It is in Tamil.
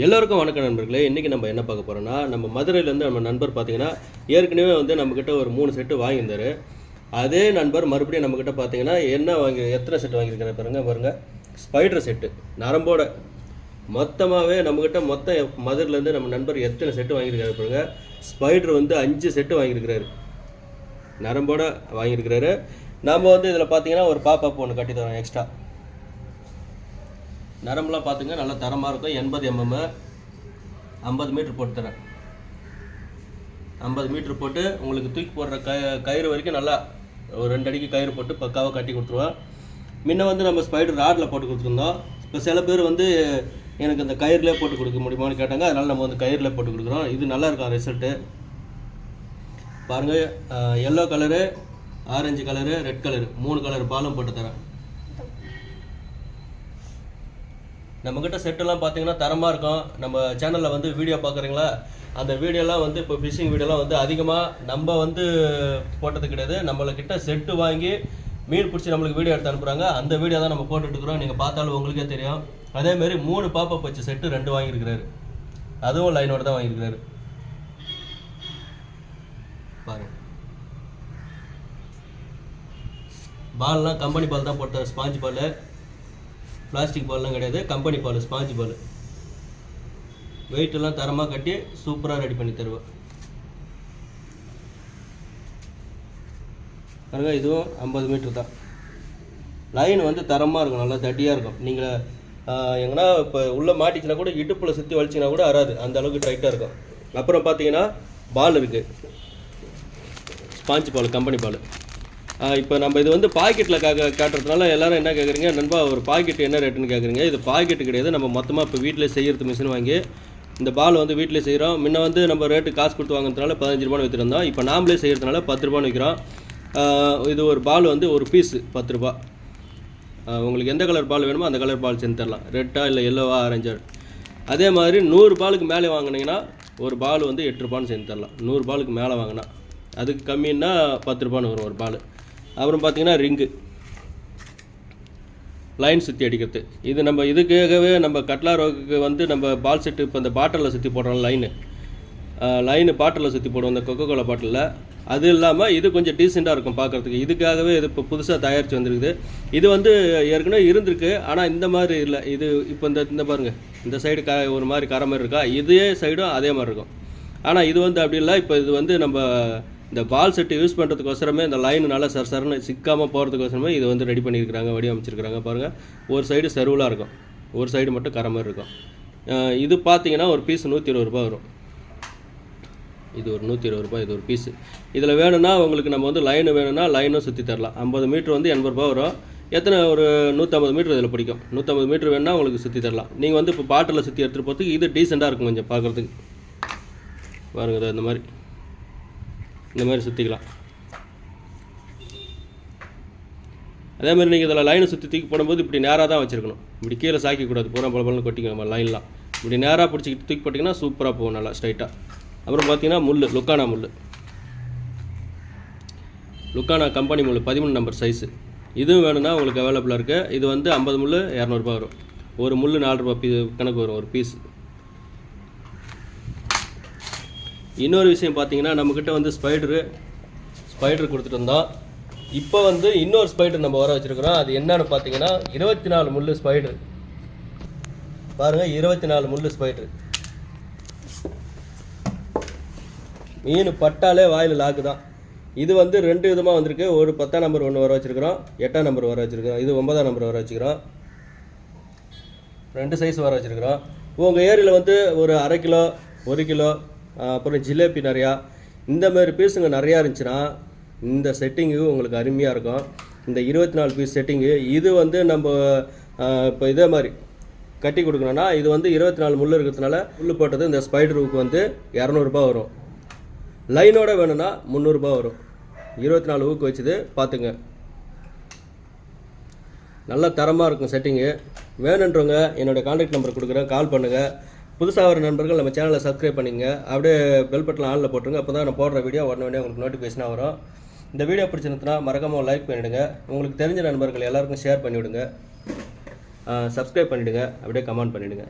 எல்லோருக்கும் வணக்கம் நண்பர்களே. இன்றைக்கி நம்ம என்ன பார்க்க போகிறோம்னா நம்ம மதுரையிலேருந்து நம்ம நண்பர் பார்த்தீங்கன்னா ஏற்கனவே வந்து நம்மக்கிட்ட ஒரு மூணு செட்டு வாங்கியிருந்தாரு. அதே நண்பர் மறுபடியும் நம்மக்கிட்ட பார்த்தீங்கன்னா என்ன வாங்கி எத்தனை செட்டு வாங்கியிருக்காரு பாருங்க பாருங்க. ஸ்பைடர் செட்டு நரம்போட. மொத்தமாகவே நம்மக்கிட்ட மொத்தம் மதுரையிலேருந்து நம்ம நண்பர் எத்தனை செட்டு வாங்கியிருக்காரு பாருங்க. ஸ்பைடர் வந்து அஞ்சு செட்டு வாங்கியிருக்கிறாரு. நரம்போட வாங்கியிருக்கிறாரு. நம்ம வந்து இதில் பார்த்தீங்கன்னா ஒரு பாப்பாப்பு ஒன்று கட்டி தரோம் எக்ஸ்ட்ரா நரம்புலாம் பார்த்துங்க நல்லா தரமாக இருக்கும். எண்பது எம்எம் ஐம்பது மீட்ரு போட்டு தரேன். ஐம்பது மீட்ரு போட்டு உங்களுக்கு தூக்கி போடுற க கயிறு வரைக்கும் நல்லா ஒரு ரெண்டு அடிக்கு கயிறு போட்டு பக்காவாக கட்டி கொடுத்துருவோம் முன்ன வந்து நம்ம ஸ்பைடர் ராடில் போட்டு கொடுத்துருந்தோம். இப்போ சில பேர் வந்து எனக்கு அந்த கயிறுலேயே போட்டு கொடுக்க முடியுமான்னு கேட்டாங்க. அதனால் நம்ம வந்து கயிறில் போட்டு கொடுக்குறோம். இது நல்லா இருக்கும் ரிசல்ட்டு பாருங்கள் yellow colour orange colour red colour மூணு கலர் பாலும் போட்டு தரேன். நம்மக்கிட்ட செட்டெல்லாம் பார்த்தீங்கன்னா தரமாக இருக்கும். நம்ம சேனலில் வந்து வீடியோ பார்க்குறீங்களா அந்த வீடியோலாம் வந்து இப்போ ஃபிஷிங் வீடியோலாம் வந்து அதிகமாக நம்ம வந்து போட்டது கிடையாது. நம்மளக்கிட்ட செட்டு வாங்கி மீன் பிடிச்சி நம்மளுக்கு வீடியோ எடுத்து அனுப்புகிறாங்க அந்த வீடியோ தான் நம்ம போட்டுட்ருக்குறோம் நீங்கள் பார்த்தாலும் உங்களுக்கே தெரியும். அதேமாரி மூணு பாப்பா பச்சு செட்டு ரெண்டு வாங்கியிருக்கிறாரு. அதுவும் லைனோட தான் வாங்கியிருக்கிறாரு. பாருங்க. பால்லாம் கம்பெனி பால் தான் போட்ட ஸ்பாஞ்ச் பால் பிளாஸ்டிக் பால்லாம் கிடையாது கம்பெனி பால் ஸ்பாஞ்ச் பால் வெயிட்டெல்லாம் தரமாக கட்டி சூப்பராக ரெடி பண்ணி தருவேன் பாருங்க இதுவும் ஐம்பது மீட்ரு தான். லைன் வந்து தரமாக இருக்கும் நல்லா தட்டியாக இருக்கும். நீங்கள் எங்கன்னா இப்போ உள்ளே மாட்டிச்சுனா கூட இடுப்பில் சுற்றி வலிச்சிங்கன்னா கூட வராது அந்த அளவுக்கு டைட்டாக இருக்கும். அப்புறம் பார்த்தீங்கன்னா பால் இருக்குது ஸ்பாஞ்ச் பால் கம்பெனி பால் இப்போ நம்ம இது வந்து பாக்கெட்டில் காக்க காட்டுறதுனால எல்லாரும் என்ன கேட்குறீங்க நண்பா ஒரு பாக்கெட் என்ன ரேட்டுன்னு கேட்குறீங்க இது பாக்கெட்டு கிடையாது. நம்ம மொத்தமாக இப்போ வீட்டிலே செய்கிறது மிஷின் வாங்கி இந்த பால் வந்து வீட்டில் செய்கிறோம் முன்ன வந்து நம்ம ரேட்டு காசு கொடுத்து வாங்குறதுனால பதினஞ்சு ரூபான்னு விற்றுருந்தோம் இப்போ நாமளே செய்கிறதுனால பத்து ரூபான்னு விற்கிறோம் இது ஒரு பால் வந்து ஒரு பீஸு பத்து ரூபா. உங்களுக்கு எந்த கலர் பால் வேணுமோ அந்த கலர் பால் செஞ்சு தரலாம். ரெட்டா இல்லை எல்லோவா ஆரஞ்சா அதே மாதிரி நூறு பாலுக்கு மேலே வாங்கினீங்கன்னா ஒரு பால் வந்து எட்டு ரூபான்னு செஞ்சு தரலாம். நூறு பாலுக்கு மேலே வாங்கினா. அதுக்கு கம்மின்னா பத்து ரூபான்னு வரும் ஒரு பால். அப்புறம் பார்த்தீங்கன்னா ரிங்கு லைன் சுற்றி அடிக்கிறது. இது நம்ம இதுக்காகவே நம்ம கட்லா ரோக்கு வந்து நம்ம பால் செட்டு இப்போ இந்த பாட்டிலில் சுற்றி போடுறோம் லைனு லைனு பாட்டிலில் சுற்றி போடுவோம் இந்த கொக்கோ கோலா பாட்டிலில் அது இல்லாமல் இது கொஞ்சம் டீசெண்டாக இருக்கும் பார்க்குறதுக்கு. இதுக்காகவே இது இப்போ புதுசாக தயாரித்து வந்திருக்குது. இது வந்து ஏற்கனவே இருந்திருக்கு ஆனால் இந்த மாதிரி இல்லை. இது இப்போ இந்த இந்த பாருங்கள் இந்த சைடு க ஒரு மாதிரி கரை மாதிரி இருக்கா? இதே சைடும் அதே மாதிரி இருக்கும். ஆனால் இது வந்து அப்படி இல்லை. இப்போ இது வந்து நம்ம இந்த பால் செட்டு யூஸ் பண்ணுறதுக்கோசரமே இந்த லைன் நல்லா சர சரன்னு சிக்காமல் போகிறதுக்கோசரமே இது வந்து ரெடி பண்ணியிருக்கிறாங்க வடிவமைச்சிருக்கிறாங்க பாருங்கள் ஒரு சைடு சருவலாக இருக்கும். ஒரு சைடு மட்டும் கரை மாதிரி இருக்கும். இது பார்த்தீங்கன்னா ஒரு பீஸ் நூற்றி இருபது ரூபா வரும். இது ஒரு நூற்றி இருபது ரூபாய் இது ஒரு பீஸு இதில் வேணும்னா உங்களுக்கு நம்ம வந்து லைனு வேணும்னா லைனும் சுற்றி தரலாம். ஐம்பது மீட்ரு வந்து எண்பது ரூபா வரும். எத்தனை ஒரு நூற்றம்பது மீட்ரு இதில் பிடிக்கும். நூற்றம்பது மீட்ரு வேணும்னா உங்களுக்கு சுற்றி தரலாம். நீங்கள் வந்து இப்போ பாட்டில் சுற்றி எடுத்துகிட்டு போகிறதுக்கு இது டீசெண்டாக இருக்கும் கொஞ்சம் பார்க்குறதுக்கு பாருங்க இந்த மாதிரி. இந்த மாதிரி சுற்றிக்கலாம் அதே மாதிரி நீங்கள் இதில் லைனை சுற்றி தூக்கி போடும்போது இப்படி நேராக தான் வச்சுருக்கணும். இப்படி கீழே சாய்க்கக்கூடாது பூரா பல பலன்னு நம்ம லைன்லாம் இப்படி நேராக பிடிச்சிக்கிட்டு தூக்கி போட்டிங்கன்னா சூப்பராக போகும் நல்லா ஸ்ட்ரைட்டாக அப்புறம் பார்த்தீங்கன்னா முள் லுக்கானா முள் லுக்கானா கம்பெனி முள் பதிமூணு நம்பர் சைஸு இதுவும் வேணும்னா உங்களுக்கு அவைலபிளாக இருக்குது இது வந்து ஐம்பது முள் இரநூறுபா வரும். ஒரு முள் நாலு ரூபா பீ கணக்கு வரும் ஒரு பீஸ் இன்னொரு விஷயம் பார்த்தீங்கன்னா நம்மக்கிட்ட வந்து ஸ்பைடரு ஸ்பைடர் கொடுத்துட்டு இருந்தோம் இப்போ வந்து இன்னொரு ஸ்பைடர் நம்ம வர வச்சுருக்கிறோம். அது என்னன்னு பார்த்தீங்கன்னா இருபத்தி நாலு முள் ஸ்பைடர் பாருங்கள் இருபத்தி நாலு முள் ஸ்பைடர் மீன் பட்டாலே வாயில் லாக்கு தான் இது வந்து ரெண்டு விதமாக வந்திருக்கு. ஒரு பத்தாம் நம்பர் ஒன்று வர வச்சுருக்கிறோம். எட்டாம் நம்பர் வர வச்சுருக்கிறோம். இது ஒன்பதாம் நம்பர் வர வச்சுக்கிறோம் ரெண்டு சைஸ் வர வச்சுருக்கிறோம். உங்கள் ஏரியில் வந்து ஒரு அரை கிலோ ஒரு கிலோ அப்புறம் ஜிலேபி நிறையா. இந்த மாதிரி பீஸுங்க நிறையா இருந்துச்சுன்னா இந்த செட்டிங்கு உங்களுக்கு அருமையாக இருக்கும். இந்த இருபத்தி நாலு பீஸ் செட்டிங்கு இது வந்து நம்ம இப்போ இதே மாதிரி கட்டி கொடுக்கணும்னா இது வந்து இருபத்தி நாலு முள் இருக்கிறதுனால முள் போட்டது இந்த ஸ்பைடர் ஸ்பைடருக்கு வந்து இரநூறுபா வரும். லைனோட வேணும்னா முந்நூறுரூபா வரும். இருபத்தி நாலு ஊக்கு வச்சுது பார்த்துங்க நல்ல தரமாக இருக்கும் செட்டிங்கு வேணுன்றவங்க என்னோடய கான்டாக்ட் நம்பர் கொடுக்குறேன். கால் பண்ணுங்கள் புதுசாக வர நண்பர்கள் நம்ம சேனலை சப்ஸ்கிரைப் பண்ணிங்க. அப்படியே பெல் பட்டன் ஆனில் போட்டுருங்க. அப்போ தான் நான் போடுற வீடியோ உடனே உடனே உங்களுக்கு நோட்டிஃபிகேஷனாக வரும். இந்த வீடியோ பிடிச்சிருந்துச்சுன்னா மறக்காமல் லைக் பண்ணிவிடுங்க உங்களுக்கு தெரிஞ்ச நண்பர்கள் எல்லாருக்கும் ஷேர் பண்ணிவிடுங்க. சப்ஸ்கிரைப் பண்ணிவிடுங்க அப்படியே கமெண்ட் பண்ணிவிடுங்க